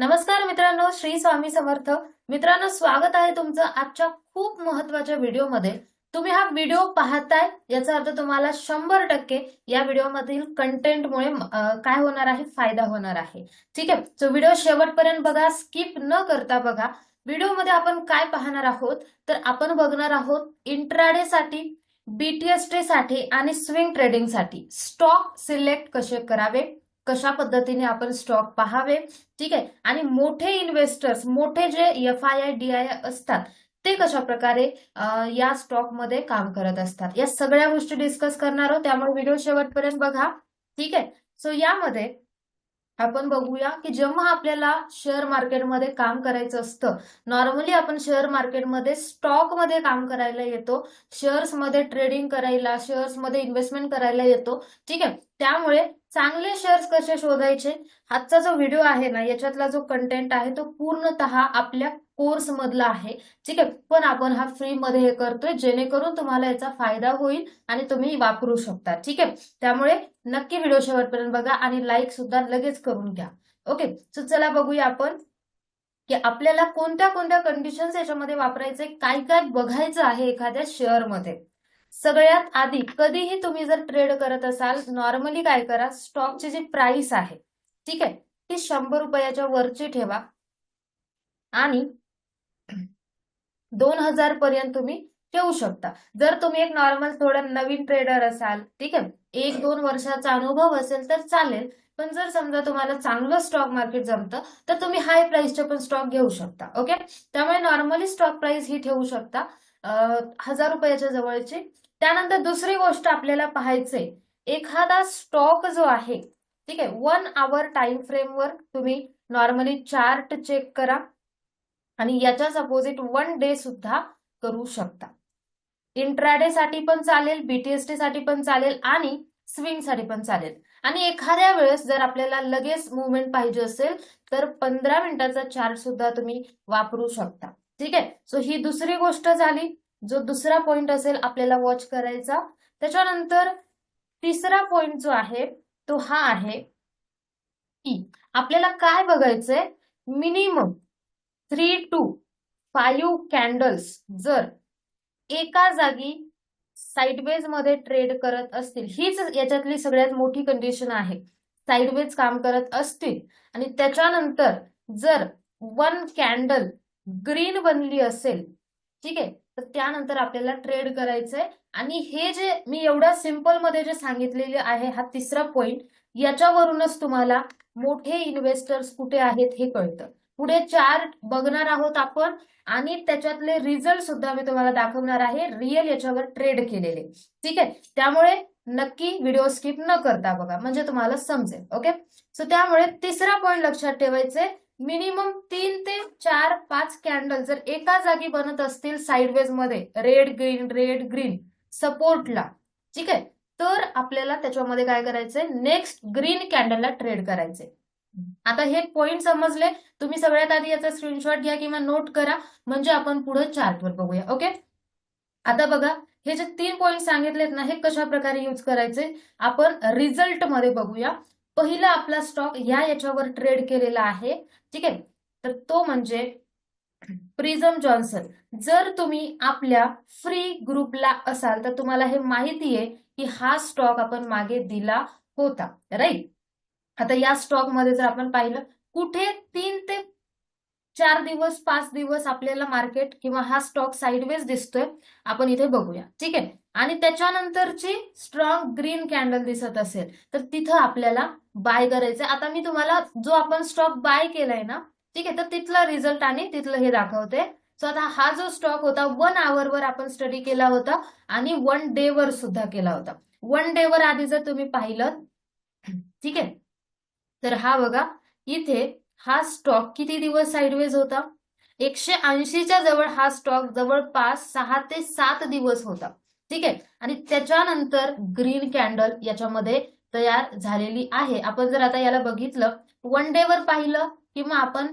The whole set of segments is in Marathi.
नमस्कार मित्रांनो श्री स्वामी समर्थ. मित्रांनो स्वागत आहे तुमचं आजच्या खूप महत्त्वाच्या व्हिडिओमध्ये. तुम्ही हा व्हिडिओ पाहताय याचा अर्थ तुम्हाला शंभर टक्के या व्हिडिओमधील कंटेंटमुळे काय होणार आहे? फायदा होणार आहे. ठीक आहे? सो व्हिडिओ शेवटपर्यंत बघा स्किप न करता बघा. व्हिडिओमध्ये आपण काय पाहणार आहोत? तर आपण बघणार आहोत इंट्राडे साठी बीटीएसटी साठी आणि स्विंग ट्रेडिंगसाठी. स्टॉक सिलेक्ट कसे करावे? कशा पद्धतीने आपण स्टॉक पाहावे? ठीक आहे. आणि मोठे इन्व्हेस्टर्स मोठे जे F I I D I असतात ते कशा प्रकारे या स्टॉकमध्ये काम करत असतात? या सगळ्या गोष्टी डिस्कस करणार आहोत. त्यामुळे व्हिडिओ शेवटपर्यंत बघा. ठीक आहे. सो यामध्ये आपण बघूया की जेव्हा आपल्याला शेअर मार्केटमध्ये काम करायचं असतं नॉर्मली आपण शेअर मार्केटमध्ये स्टॉकमध्ये काम करायला येतो. शेअर्समध्ये ट्रेडिंग करायला शेअर्समध्ये इन्व्हेस्टमेंट करायला येतो. ठीक आहे. त्यामुळे चांगले शेअर्स कसे शोधायचे? आजचा जो व्हिडिओ आहे ना याच्यातला जो कंटेंट आहे तो पूर्णतः आपल्या कोर्स मधला आहे. ठीक आहे? पण आपण हा फ्री मध्ये हे करतोय जेणेकरून तुम्हाला याचा फायदा होईल आणि तुम्ही वापरू शकता. ठीक आहे? त्यामुळे नक्की व्हिडिओ शेवटपर्यंत बघा आणि लाईक सुद्धा लगेच करून घ्या. ओके सो चला बघूया आपण की आपल्याला कोणत्या कोणत्या कंडिशन्स याच्यामध्ये वापरायचे काय काय बघायचं आहे एखाद्या शेअरमध्ये सगळ्यात आधी कधीही तुम्ही जर ट्रेड करत असाल नॉर्मली काय करा स्टॉकची जी प्राइस आहे ठीक आहे ती शंभर रुपयाच्या वरची ठेवा. आणि दोन हजार पर्यंत तुम्ही ठेवू शकता. जर तुम्ही एक नॉर्मल थोडं नवीन ट्रेडर असाल ठीक आहे एक दोन वर्षाचा अनुभव असेल तर चालेल. पण जर समजा तुम्हाला चांगलं स्टॉक मार्केट जमतं तर तुम्ही हाय प्राइसचे पण स्टॉक घेऊ शकता ओके त्यामुळे नॉर्मली स्टॉक प्राइस ही ठेवू शकता. हजार रुपयाच्या जवळची. त्यानंतर दुसरी गोष्ट आपल्याला पाहायचे एखादा स्टॉक जो आहे ठीक आहे वन आवर टाइम फ्रेमवर तुम्ही नॉर्मली चार्ट चेक करा. आणि याच्याच अपोजिट वन डे सुद्धा करू शकता. इंट्राडे साठी पण चालेल बीटीएसटी साठी पण चालेल आणि स्विंगसाठी पण चालेल. आणि एखाद्या वेळेस जर आपल्याला लगेच मुवमेंट पाहिजे असेल तर पंधरा मिनिटाचा चार्ट सुद्धा तुम्ही वापरू शकता. ठीक आहे? सो ही दुसरी गोष्ट झाली. जो दुसरा पॉइंट असेल आपल्याला वॉच करायचा. त्याच्यानंतर तिसरा पॉइंट जो आहे तो हा आहे की आपल्याला काय बघायचंय? Minimum three two five candles जर एका जागी साईडवेजमध्ये ट्रेड करत असतील. हीच याच्यातली सगळ्यात मोठी कंडिशन आहे. साईडवेज काम करत असतील. आणि त्याच्यानंतर जर वन कॅन्डल ग्रीन बनली असेल ठीक आहे? तर त्यानंतर आपल्याला ट्रेड करायचंय. आणि हे जे मी एवढ्या सिंपलमध्ये जे सांगितलेले आहे हा तिसरा पॉइंट याच्यावरूनच तुम्हाला मोठे इन्व्हेस्टर्स कुठे आहेत हे कळतं. पुढे चार बघणार आहोत आपण आणि त्याच्यातले रिझल्ट सुद्धा मी तुम्हाला दाखवणार आहे रिअल याच्यावर ट्रेड केलेले. ठीक आहे? त्यामुळे नक्की व्हिडिओ स्किप न करता बघा म्हणजे तुम्हाला समजेल ओके सो त्यामुळे तिसरा पॉईंट लक्षात ठेवायचे मिनिमम तीन ते चार पाच कॅन्डल जर एका जागी बनत असतील साईडवेजमध्ये रेड ग्रीन रेड ग्रीन सपोर्टला ठीक आहे? तर आपल्याला त्याच्यामध्ये काय करायचंय? नेक्स्ट ग्रीन कॅन्डलला ट्रेड करायचे आता हे पॉइंट समजले? तुम्ही सगळ्यात आधी याचा स्क्रीनशॉट घ्या किंवा नोट करा. म्हणजे आपण पुढे चार्टवर बघूया ओके आता बघा हे जे तीन पॉइंट सांगितलेत ना हे कशा प्रकारे यूज करायचे? आपण रिझल्टमध्ये बघूया. पहिला आपला स्टॉक या याच्यावर ट्रेड केलेला आहे. ठीक आहे? तर तो म्हणजे प्रिझम जॉन्सन. जर तुम्ही आपल्या फ्री ग्रुपला असाल तर तुम्हाला हे माहिती आहे की हा स्टॉक आपण मागे दिला होता. राईट आता या स्टॉकमध्ये जर आपण पाहिलं कुठे तीन ते चार दिवस पाच दिवस आपल्याला मार्केट किंवा हा स्टॉक साईडवेज दिसतोय. आपण इथे बघूया. ठीक आहे? आणि त्याच्यानंतरची स्ट्रॉंग ग्रीन कॅन्डल दिसत असेल तर तिथं आपल्याला बाय करायचंय. आता मी तुम्हाला जो आपण स्टॉक बाय केलाय ना ठीक आहे? तर तिथला रिझल्ट आणि तिथलं हे दाखवते. सो आता हा जो स्टॉक होता वन वर आपण स्टडी केला होता आणि वन डे वर सुद्धा केला होता. वन डे वर आधी जर तुम्ही पाहिलं ठीक आहे? तर हा बघा इथे हा स्टॉक किती दिवस साईडवेज होता? एकशे ऐंशीच्या जवळ हा स्टॉक जवळपास सहा ते सात दिवस होता. ठीक आहे? आणि त्याच्यानंतर ग्रीन कॅन्डल याच्यामध्ये तयार झालेली आहे. आपण जर आता याला बघितलं वन डे वर पाहिलं किंवा आपण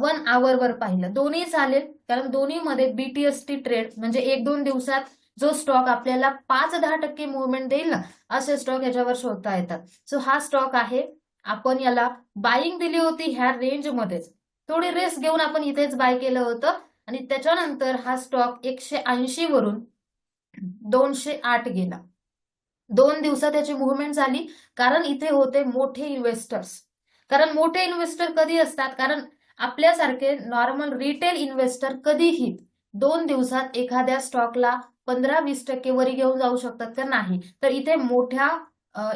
वन आवर वर पाहिलं दोन्ही चालेल. कारण दोन्हीमध्ये बीटीएसटी ट्रेड म्हणजे एक दोन दिवसात जो स्टॉक आपल्याला पाच दहा टक्के मुवमेंट देईल ना असे स्टॉक याच्यावर शोधता येतात. सो हा स्टॉक आहे आपण याला बाईंग दिली होती ह्या रेंजमध्येच थोडी रिस्क घेऊन आपण इथेच बाय केलं होतं. आणि त्याच्यानंतर हा स्टॉक एकशे ऐंशी वरून दोनशे आठ गेला. दोन दिवसात त्याची मुवमेंट झाली. कारण इथे होते मोठे इन्व्हेस्टर्स कारण मोठे इन्व्हेस्टर कधी असतात? कारण आपल्यासारखे नॉर्मल रिटेल इन्व्हेस्टर कधीही दोन दिवसात एखाद्या स्टॉकला पंधरा वीस टक्के वरी घेऊन जाऊ शकतात का नाही? तर इथे मोठ्या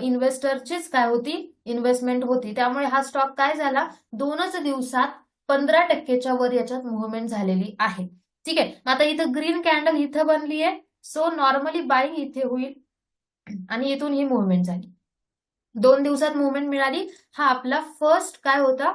इन्व्हेस्टरचीच काय होती? इन्व्हेस्टमेंट होती. त्यामुळे हा स्टॉक काय झाला? दोनच दिवसात पंधरा टक्केच्या वर याच्यात मुवमेंट झालेली आहे. ठीक आहे? आता इथं ग्रीन कॅन्डल इथं बनली आहे. सो नॉर्मली बाईंग इथे होईल. आणि इथून ही मुवमेंट झाली. दोन दिवसात मुवमेंट मिळाली. हा आपला फर्स्ट काय होता?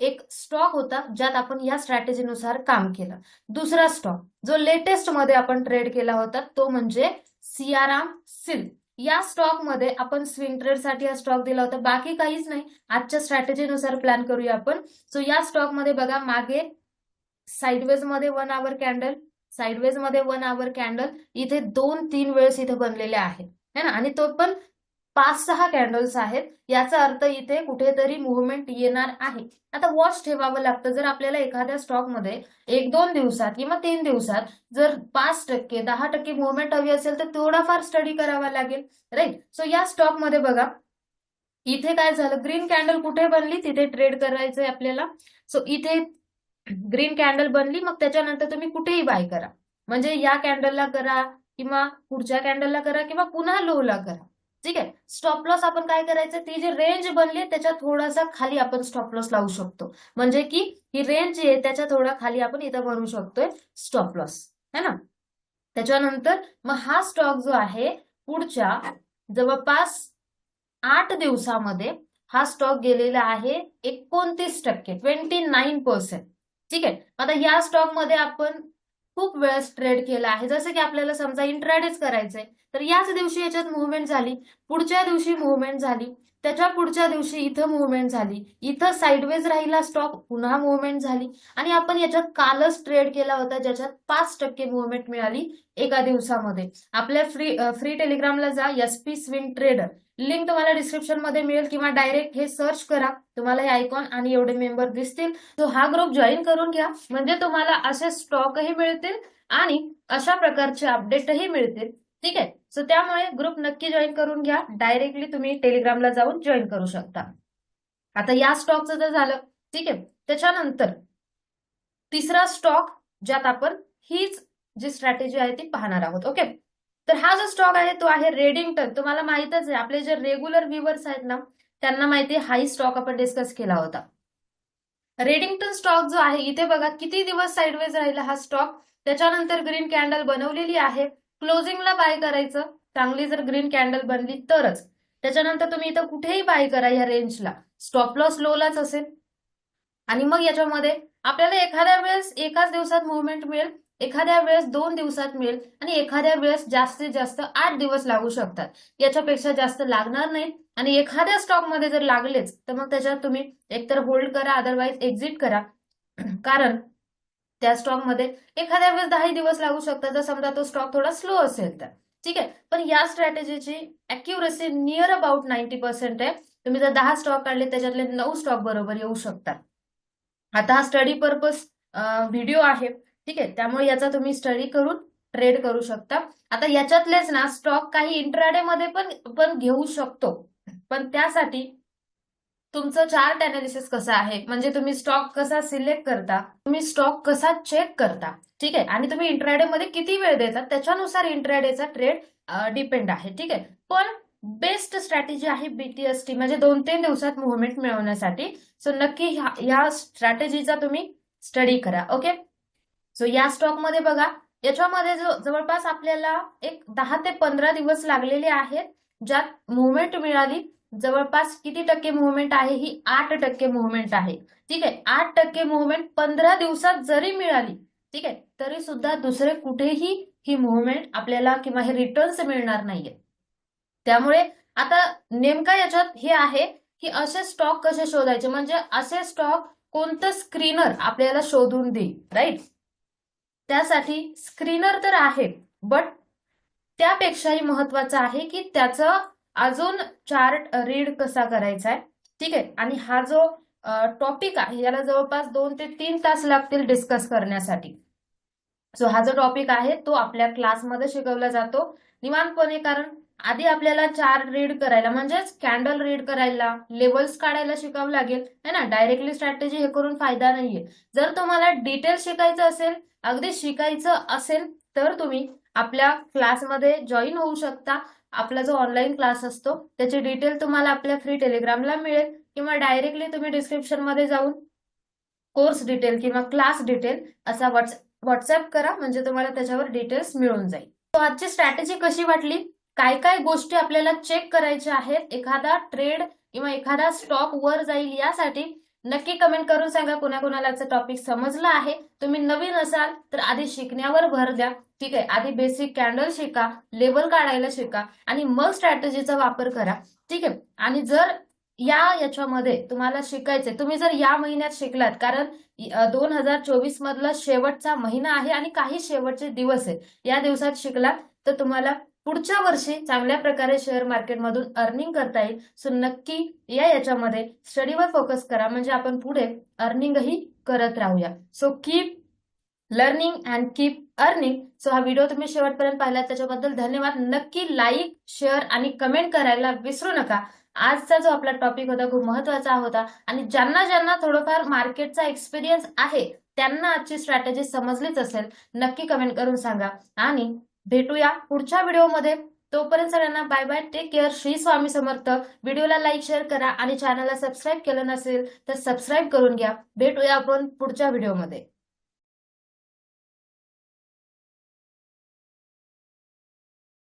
एक स्टॉक होता ज्यात आपण या स्ट्रॅटेजीनुसार काम केलं. दुसरा स्टॉक जो लेटेस्टमध्ये आपण ट्रेड केला होता तो म्हणजे सियाराम सिल्क. या स्टॉकमध्ये आपण स्विंग ट्रेडसाठी हा स्टॉक दिला होता. बाकी काहीच नाही. आजच्या स्ट्रॅटेजीनुसार प्लॅन करूया आपण. सो या स्टॉकमध्ये बघा मागे साइडवेजमध्ये वन आवर कॅन्डल साइडवेजमध्ये वन आवर कॅन्डल इथे दोन तीन वेळेस इथे बनलेले आहेत है ना? आणि तो पण पाच सहा कॅन्डल्स आहेत. याचा अर्थ इथे कुठेतरी मुवमेंट येणार आहे. आता वॉच ठेवावं लागतं. जर आपल्याला एखाद्या स्टॉकमध्ये एक दोन दिवसात किंवा तीन दिवसात जर पाच टक्के दहा टक्के मुवमेंट हवी असेल तर थोडाफार स्टडी करावा लागेल. राईट सो या स्टॉकमध्ये बघा. इथे काय झालं? ग्रीन कॅन्डल कुठे बनली? तिथे ट्रेड करायचंय आपल्याला. सो इथे ग्रीन कॅन्डल बनली. मग त्याच्यानंतर तुम्ही कुठेही बाय करा. म्हणजे या कॅन्डलला करा किंवा पुढच्या कॅन्डलला करा किंवा पुन्हा लोला करा. स्टॉप लॉस आपण काय करायचं? ती जी रेंज बनली आहे त्याच्या थोडासा खाली आपण स्टॉप लॉस लावू शकतो. म्हणजे की ही रेंज जी आहे त्याच्या थोडा खाली आपण इथं बनवू शकतोय स्टॉप लॉस है ना? त्याच्यानंतर मग हा स्टॉक जो आहे पुढच्या जवळपास आठ दिवसामध्ये हा स्टॉक गेलेला आहे एकोणतीस टक्के ट्वेंटी नाईन पर्सेंट ठीक आहे? आता या स्टॉकमध्ये आपण खूप वेळेस ट्रेड केला आहे. जसं की आपल्याला समजा इंट्राडेच करायचंय तर याच दिवशी याच्यात मुवमेंट झाली. पुढच्या दिवशी मुवमेंट झाली. त्याच्या पुढच्या दिवशी इथं मुवमेंट झाली. इथं साईडवेज राहिला स्टॉक पुन्हा मुवमेंट झाली. आणि आपण याच्यात कालच ट्रेड केला होता ज्याच्यात पाच टक्के मुवमेंट मिळाली एका दिवसामध्ये. आपल्या फ्री फ्री टेलिग्रामला जा S P swing trader link तुम्हाला डिस्क्रिप्शनमध्ये मिळेल किंवा डायरेक्ट हे सर्च करा. तुम्हाला हे आयकॉन आणि एवढे मेंबर दिसतील. तो हा ग्रुप जॉईन करून घ्या. म्हणजे तुम्हाला असे स्टॉकही मिळतील आणि अशा प्रकारचे अपडेटही मिळतील. ठीक आहे? सो त्यामुळे ग्रुप नक्की जॉईन करून घ्या. डायरेक्टली तुम्ही टेलिग्रामला जाऊन जॉईन करू शकता. आता या स्टॉकचं जर झालं ठीक आहे? त्याच्यानंतर तिसरा स्टॉक ज्यात आपण हीच जी स्ट्रॅटेजी आहे ती पाहणार आहोत ओके तर हा जो स्टॉक आहे तो आहे रेडिंगटन तुम्हाला माहितच आहे आपले जे रेग्युलर व्ह्युअर्स आहेत ना त्यांना माहिती आहे हाही स्टॉक आपण डिस्कस केला होता. रेडिंगटन स्टॉक जो आहे इथे बघा किती दिवस साईडवेज राहिला हा स्टॉक त्याच्यानंतर ग्रीन कॅन्डल बनवलेली आहे. क्लोजिंगला बाय करायचं. चांगली जर ग्रीन कॅन्डल बनली तरच. त्याच्यानंतर तुम्ही इथं कुठेही बाय करा या रेंजला स्टॉप लॉस लोलाच असेल. आणि मग याच्यामध्ये आपल्याला एखाद्या वेळेस एकाच दिवसात मुवमेंट मिळेल एखाद्या वेळेस दोन दिवसात मिळेल आणि एखाद्या वेळेस जास्तीत जास्त आठ दिवस लागू शकतात. याच्यापेक्षा जास्त लागणार नाहीत. आणि एखाद्या स्टॉकमध्ये जर लागलेच तर मग त्याच्यात तुम्ही एकतर होल्ड करा अदरवाईज एक्झिट करा. कारण त्या स्टॉकमध्ये एखाद्या वेळेस दहाही दिवस लागू शकतात. जर समजा तो स्टॉक थोडा स्लो असेल तर. ठीक आहे? पण या स्ट्रॅटेजीची accuracy near about ninety percent आहे. तुम्ही जर दहा स्टॉक काढले त्याच्यातले नऊ स्टॉक बरोबर येऊ शकतात. आता हा स्टडी पर्पज व्हिडिओ आहे. ठीक आहे? त्यामुळे याचा तुम्ही स्टडी करून ट्रेड करू शकता. आता याच्यातलेच ना स्टॉक काही इंट्राडे मध्ये पण पण घेऊ शकतो. पण त्यासाठी तुमचं चार्ट अनालिसिस कसं आहे? म्हणजे तुम्ही स्टॉक कसा सिलेक्ट करता? तुम्ही स्टॉक कसा चेक करता? ठीक आहे? आणि तुम्ही इंट्राडे मध्ये किती वेळ देता? त्याच्यानुसार इंट्राडेचा ट्रेड डिपेंड आहे. ठीक आहे? पण बेस्ट स्ट्रॅटेजी आहे बीटीएसटी म्हणजे दोन तीन दिवसात मुवमेंट मिळवण्यासाठी. सो नक्की ह्या स्ट्रॅटेजीचा तुम्ही स्टडी करा. ओके सो या स्टॉकमध्ये बघा. याच्यामध्ये जवळपास आपल्याला एक दहा ते पंधरा दिवस लागलेले आहेत ज्यात मुवमेंट मिळाली. जवळपास किती टक्के मुवमेंट आहे? ही आठ टक्के मुवमेंट आहे. ठीक आहे? आठ टक्के मुवमेंट पंधरा दिवसात जरी मिळाली ठीक आहे? तरी सुद्धा दुसरे कुठेही ही मुवमेंट आपल्याला किंवा हे रिटर्न्स मिळणार नाहीये. त्यामुळे आता नेमका याच्यात हे आहे की असे स्टॉक कसे शोधायचे? म्हणजे असे स्टॉक कोणतं स्क्रीनर आपल्याला शोधून देईल राईट त्यासाठी स्क्रीनर तर आहे बट त्यापेक्षाही महत्वाचं आहे की त्याचं अजून चार्ट रीड कसा करायचा आहे? ठीक आहे. आणि हा जो टॉपिक आहे याला जवळपास दोन ते तीन तास लागतील डिस्कस करण्यासाठी. सो हा जो टॉपिक आहे तो आपल्या क्लासमध्ये शिकवला जातो. निवांतपणे कारण आधी आपल्याला चार रीड करायला म्हणजेच कॅन्डल रीड करायला लेवल्स काढायला शिकावं लागेल. है ना? डायरेक्टली स्ट्रॅटेजी हे करून फायदा नाहीये. जर तुम्हाला डिटेल शिकायचं असेल अगदी शिकायचं असेल तर तुम्ही आपल्या क्लासमध्ये जॉईन होऊ शकता. आपला जो ऑनलाईन क्लास असतो त्याची डिटेल तुम्हाला आपल्या फ्री टेलिग्रामला मिळेल किंवा डायरेक्टली तुम्ही डिस्क्रिप्शनमध्ये जाऊन कोर्स डिटेल किंवा क्लास डिटेल असा व्हॉट्स व्हॉट्सअप करा म्हणजे तुम्हाला त्याच्यावर डिटेल्स मिळून जाईल. तो आजची स्ट्रॅटेजी कशी वाटली? काय काय गोष्टी आपल्याला चेक करायच्या आहेत? एखादा ट्रेड किंवा एखादा स्टॉक वर जाईल यासाठी नक्की कमेंट करून सांगा कोणाकोणाला टॉपिक समजला आहे. तुम्ही नवीन असाल तर आधी शिकण्यावर भर द्या. ठीक आहे? आधी बेसिक कॅन्डल शिका लेवल काढायला शिका आणि मग स्ट्रॅटेजीचा वापर करा. ठीक आहे? आणि जर या याच्यामध्ये तुम्हाला शिकायचंय तुम्ही जर या महिन्यात शिकलात कारण दोन हजार चोवीस मधला शेवटचा महिना आहे आणि काही शेवटचे दिवस आहेत. या दिवसात शिकलात तर तुम्हाला पुढच्या वर्षी चांगल्या प्रकारे शेअर मार्केटमधून अर्निंग करता येईल. सो नक्की या याच्यामध्ये स्टडीवर फोकस करा. म्हणजे आपण पुढे अर्निंगही करत राहूया. So keep learning and keep earning so हा व्हिडिओ तुम्ही शेवटपर्यंत पाहिला त्याच्याबद्दल धन्यवाद. नक्की लाईक शेअर आणि कमेंट करायला विसरू नका. आजचा जो आपला टॉपिक होता खूप महत्त्वाचा होता. आणि ज्यांना ज्यांना थोडंफार मार्केटचा एक्सपिरियन्स आहे त्यांना आजची स्ट्रॅटेजी समजलीच असेल नक्की कमेंट करून सांगा. आणि भेटूया पुढच्या व्हिडिओमध्ये. तोपर्यंत सगळ्यांना bye bye take care Shri Swami Samarth. व्हिडिओला लाईक शेअर करा आणि चॅनलला सबस्क्राईब केलं नसेल तर सबस्क्राईब करून घ्या. भेटूया आपण पुढच्या व्हिडिओमध्ये.